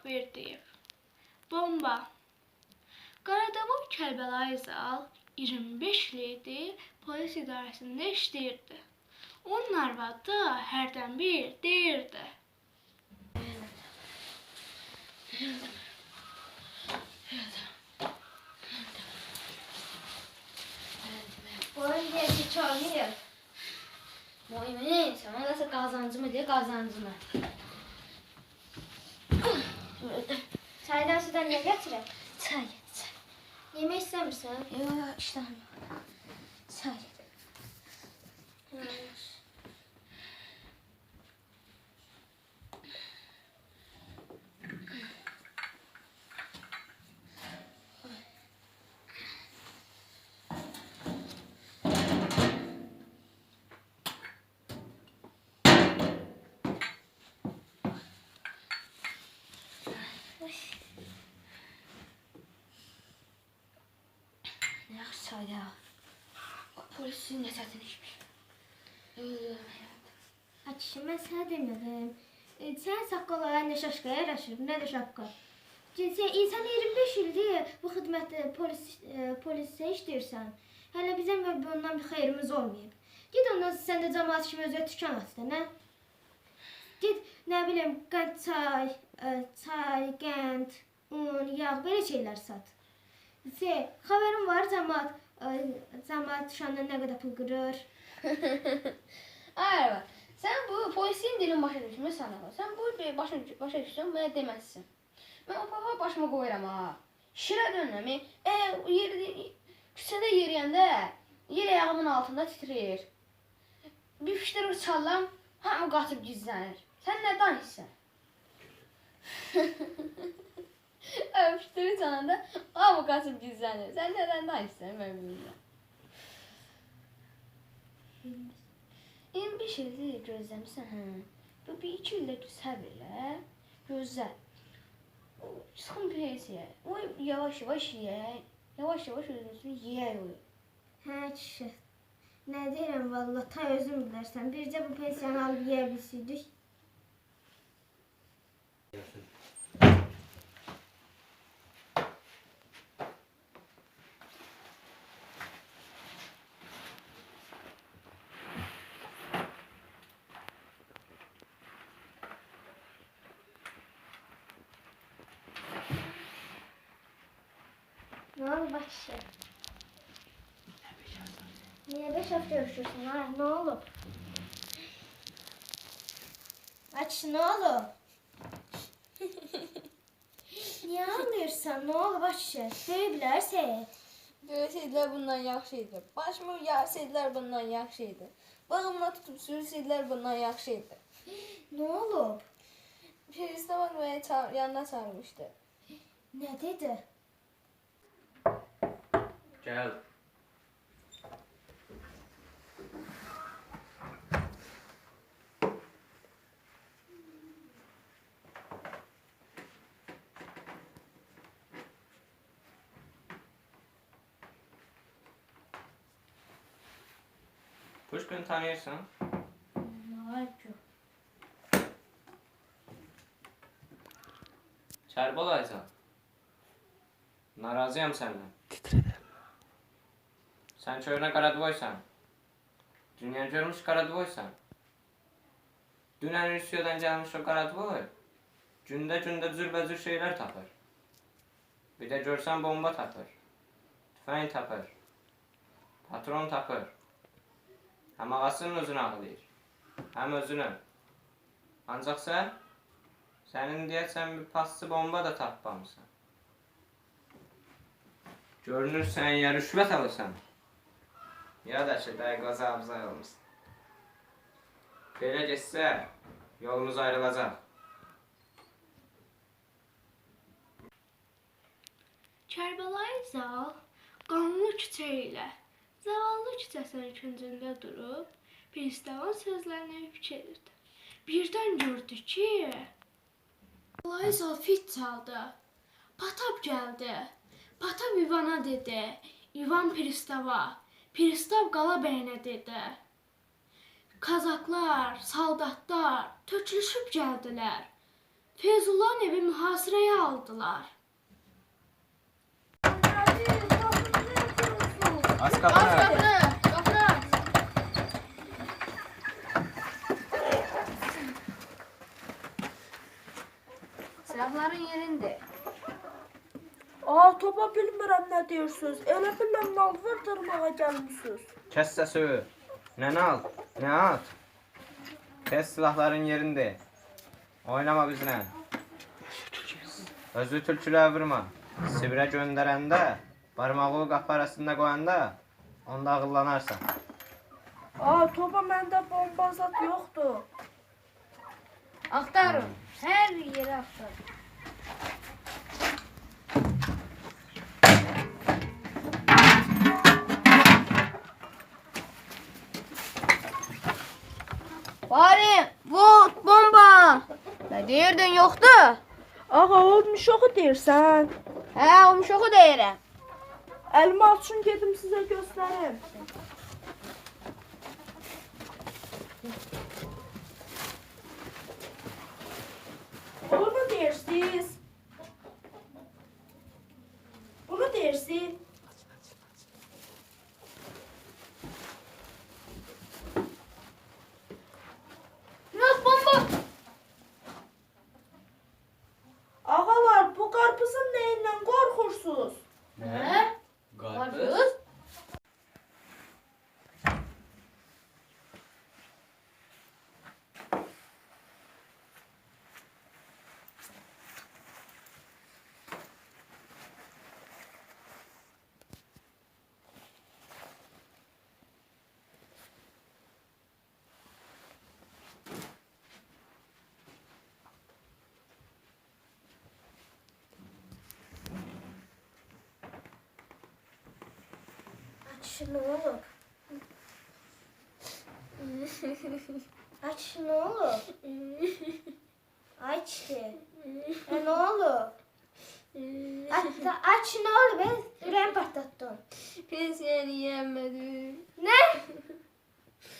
Akverdiyev. Bomba. Qaradavoy Kərbəlayı Zal 25 ildir polis idarəsində işləyirdi. Onun arvadı da hərdən bir deyirdi. Oyun gerçi çalmıyor. Oyun neyse, ama nasıl kazancı mı diye kazancı mı? Çaydan sudan ne getirir? Çay. Yemek istemiyorsan? Yok yok, iştahım yok. Çay. Yaxşı çay ya. Polisin nəsətini içmiş. Açışı mən sənə demədim. E, Sənin saqqalların nə şaşqaya yaraşır, nə də şapka. Cinsi insan 25 ildir bu xidmətdə polis e, polisdə işləyirsən. Hələ bizim və bundan bir xeyrimiz olmayıb. Ged ondan sən də cəmaət kimi özə dükan aç da, nə? Ged, nə bilim, qənd çay, e, çay, qənd, un, yağ, belə şeylər sat. Şey, xəbərim var cəmaət, e, cəmaət düşəndən nə qədər pul qırır. Ay bak, sen bu polisin dilin başa düşmüş sana. Sen bu başa, başa düşsün ve demezsin. Ben o paha başıma koyuram ha. Şirə dönəmi, e, yer, küçədə yeriyəndə yer ayağımın altında titrəyir. Bir fişlər çallam, hamı qaçıb gizlənir. Sən nə danışsan? Öpüştüğü sana da ama bu kaçıp gizlenir. Sen neden daha istemiyorum bilmiyorum. İndi bir şey deyil gözləmisən, hə. Bu bir iki ildə düzə belə, gözəl. Çıxın pensiya. O yavaş-yavaş yeyək. Yavaş-yavaş özümüzü yeyək o. Hə, kişi. Nə deyirəm valla, ta özün bilərsən. Bircə bu pensiyanı alıb yeyə bilsəydik. Ne oldu başşı? Niye beş hafta görüşürsün ha? Ne olup? Aç ne olup? Niye ağlıyorsan? Ne oldu başşı? Söylə Seyit. Döysəydilər bundan yaxşı idi. Başımı yarsaydılar bundan yaxşı idi. Bağımla tutub sürüsəydilər bundan yaxşı idi. Ne olup? Peristavan məni çağır, yanına çağırmışdı. Ne dedi? Gel. Pushkin tanıyorsan. Marco. Çerbol Ayza. Narazıyam senden. Sen çölüne Karadvoysan. Dünya görmüş Karadvoysan. Dünən Rusiyadan gəlmiş o Karadvoy. Gündə gündə cürbəcür şeylər tapır. Bir də görsən bomba tapır. Tüfəng tapır. Patron tapır. Həm ağasının özünü ağlayır. Həm özünü. Ancaq sən sənin deyəsən bir paslı bomba da tapmamısan. Görünür sən ya rüşvət alırsan. Ya da ki, dəqiqə abzay olmuşsun. Belə getsə, yolumuz ayrılacaq. Kərbəlayı Zal qanlı küçə ilə zavallı küçəsinin küncündə durub pristavın sözlərini fikirlədi. Birdən gördü ki, Kərbəlayı fit çaldı. Patap gəldi. Patap İvana dedi. İvan pristava. Pristav qala bəyinə dedi. Kazaklar, saldatlar tökülüşüb gəldilər. Feyzullahın evi Mühasirəyə aldılar. Aç Aç kapını. qapını, qapını aç. Silahların yerində. Topa bilmirəm nə deyirsiniz. Elə bilən mal vurdurmağa gəlmisiniz. Kes sesi. Ne al? Ne at? Kes silahların yerinde. Oynama bizle. Özü tülçülə vurma. Sibirə göndərəndə, barmağı qapı arasında qoyanda, onda ağıllanarsan. Aa topa məndə bomba zat yoxdur. Axtarın. Hər yeri axtarın. Deyirdin, yoxdur? Ağa olmuş oxu deyirsən. Hə, olmuş oxu deyirəm. Əlimi açın gedim sizə göstərim. Aç ne olur? Aç ne olur? Aç de. Ya ne olur? Aç, da- aç ne olur? Ben ürəyim partlattın. Pensiyanı yeyəmədim. Ne?